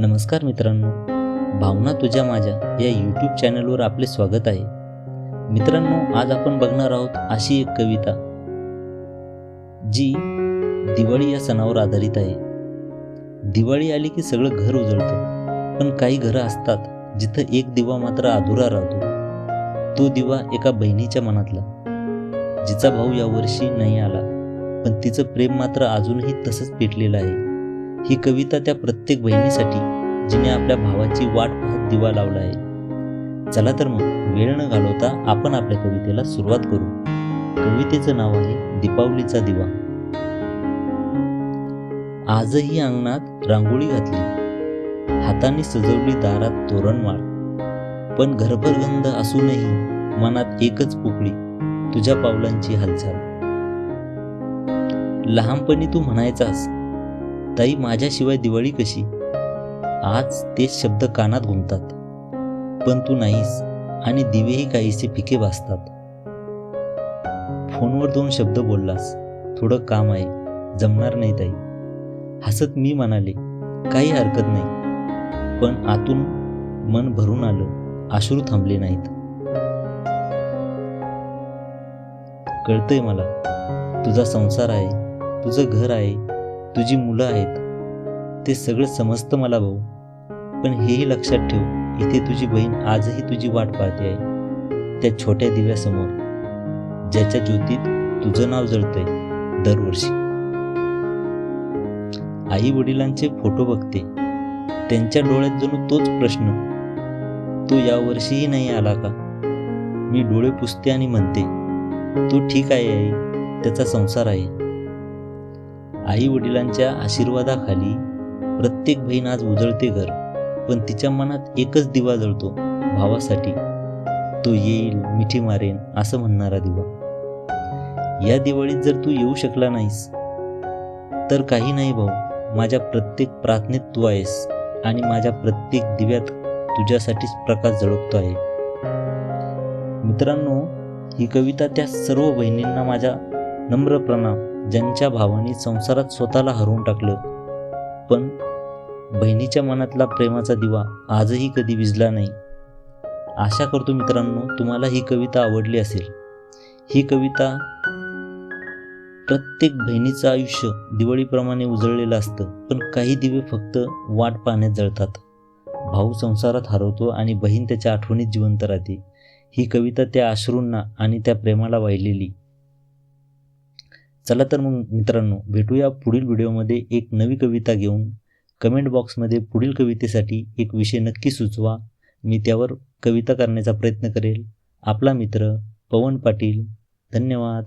नमस्कार मित्रांनो. भावना तुझ्या माझ्या या यूट्यूब चॅनलवर आपले स्वागत आहे. मित्रांनो आज आपण बघणार आहोत अशी एक कविता जी दिवाळी या सणावर आधारित आहे. दिवाळी आली की सगळं घर उजळतं पण काही घरं असतात जिथं एक दिवा मात्र अधुरा राहतो. तो दिवा एका बहिणीच्या मनातला जिचा भाऊ यावर्षी नाही आला पण तिचं प्रेम मात्र अजूनही तसंच पेटलेलं आहे. ही कविता त्या प्रत्येक बहिणीसाठी जिने आपल्या भावाची वाट पाहत दिवा लावला आहे. चला तर मग वेळ न घालवता आपण आपल्या कवितेला सुरुवात करू. कवितेचं नाव आहे दीपावलीचा दिवा. आजही अंगणात रांगोळी घातली. हाताने सजवली दारात तोरणमाळ पण घरभर गंध असूनही मनात एकच पोकळी तुझ्या पावलांची हालचाल. लहानपणी तू म्हणायचास ताई माझ्याशिवाय दिवाळी कशी? आज तेच शब्द कानात घुमतात पण तू नाहीस आणि दिवेही काहीसे फिके वाचतात. फोनवर दोन शब्द बोललास. थोडं काम आहे. जमणार नाही ताई. हसत मी म्हणाले काही हरकत नाही. पण आतून मन भरून आलं. आश्रू थांबले नाहीत. कळतंय मला. तुझा संसार आहे. तुझं घर आहे. तुझी मुलं आहेत. ते सगळं समजतं मला भाऊ. पण हेही लक्षात ठेव इथे तुझी बहीण आजही तुझी वाट पाहते आहे. त्या छोट्या दिव्यासमोर. ज्याच्या ज्योतीत तुझं नाव जळतंय दरवर्षी. आई वडिलांचे फोटो बघते. त्यांच्या डोळ्यात जणू तोच प्रश्न. तो यावर्षीही नाही आला का? मी डोळे पुसते आणि म्हणते तो ठीक आहे आई त्याचा संसार आहे. आई वडिलांच्या आशीर्वादाखाली प्रत्येक बहीण आज उजळते घर पण तिच्या मनात एकच दिवा जळतो भावासाठी. तो येईल मिठी मारेन असं म्हणणारा दिवा. या दिवाळीत जर तू येऊ शकला नाहीस तर काही नाही भाऊ. माझ्या प्रत्येक प्रार्थनेत तू आहेस आणि माझ्या प्रत्येक दिव्यात तुझ्यासाठीच प्रकाश झळकतो आहे. मित्रांनो ही कविता त्या सर्व बहिणींना माझ्या नम्र प्रणाम. ज्यांच्या भावाने संसारात स्वतःला हरवून टाकलं. पण बहिणीच्या मनातला प्रेमाचा दिवा आजही कधी विजला नाही. आशा करतो मित्रांनो तुम्हाला ही कविता आवडली असेल. ही कविता प्रत्येक बहिणीचं आयुष्य दिवाळीप्रमाणे उजळलेलं असतं पण काही दिवे फक्त वाट पाहण्यात जळतात. भाऊ संसारात हरवतो आणि बहीण त्याच्या आठवणीत जिवंत राहते. ही कविता त्या अश्रूंना आणि त्या प्रेमाला वाहिलेली. चला तर मग मित्रांनो भेटूया पुढील व्हिडिओमध्ये एक नवी कविता घेऊन. कमेंट बॉक्समध्ये पुढील कवितेसाठी एक विषय नक्की सुचवा. मी त्यावर कविता करण्याचा प्रयत्न करेल. आपला मित्र पवन पाटील. धन्यवाद.